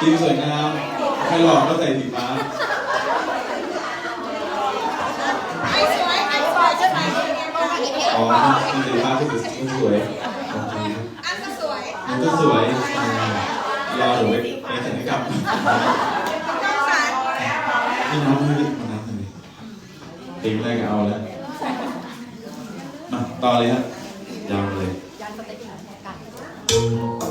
ทีมสวยงาม ใครหลอกก็ใส่สีฟ้า ไอ้สวยไอ้สวยใช่ไหมอ๋อทีมสีฟ้าคือสีสวยอันก็สวยมันก็สวยอ่ารอหนูไปไปสัญญกรรมต้องสารพี่น้องพี่มานับหน่อยดิเพลงแรกก็เอาแล้ว มาต่อเลยครับยาวเลยอย่าเป็นพี่อย่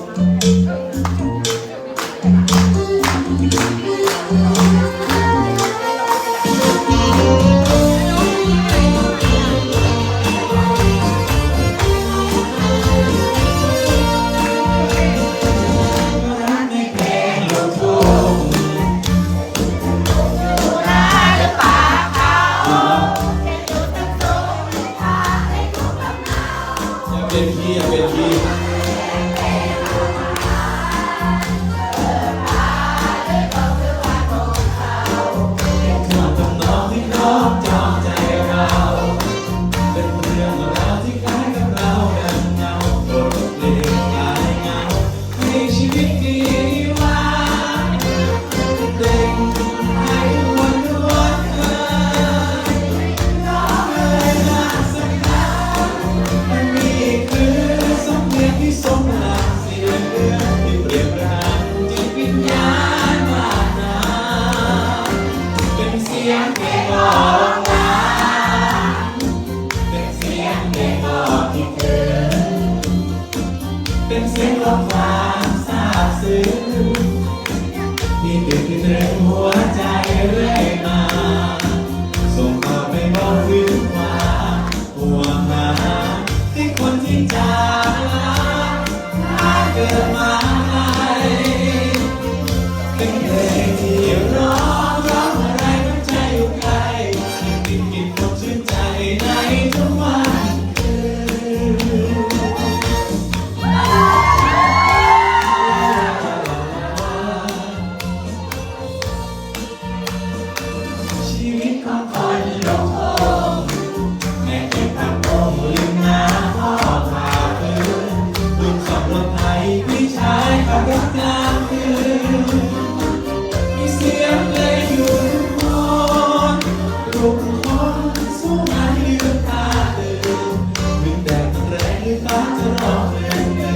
เป็นพี่ท ซึ้งที่ติดที่ตรึงหัวใจเรื่อยมา ส่งต่อไปบอกถึงความห่วงหาให้คนที่จากลาถ้าเกิดมาไกลเป็นเพลงที่ร้อง ลูกสองรถไถพี่ชายขับรถกลางคืนมีเสียงเพลงอยู่ทุกคนทุกคนสู้งานยืนตาตื่นถึงแดดแรงหรือฟ้าจะร้องเรื่อยเหนื่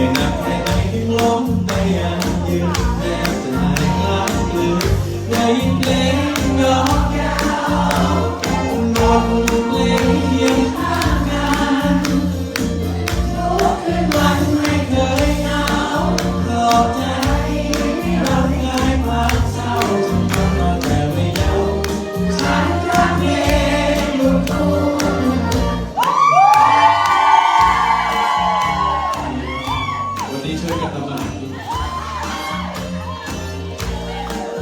อยหนักแค่ไหนถึงล้มแต่ยังยืนแม้จะหายกลางคืนได้ยินเพลงร้องยาวบท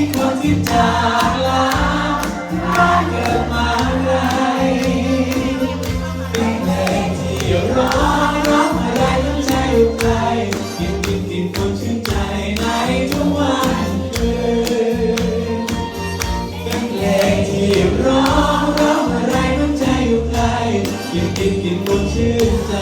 ที่คนที่จากลาถ้าเกิดมาไกลเป็นเพลงที่ร้องร้องอะไรน้ำใจอยู่ไกลกินกินกินคนชื่นใจในทุกวันคืนเป็นเพลงที่ร้องร้องอะไรน้ำใจอยู่ไกลกินกินกินบนชื่นใจ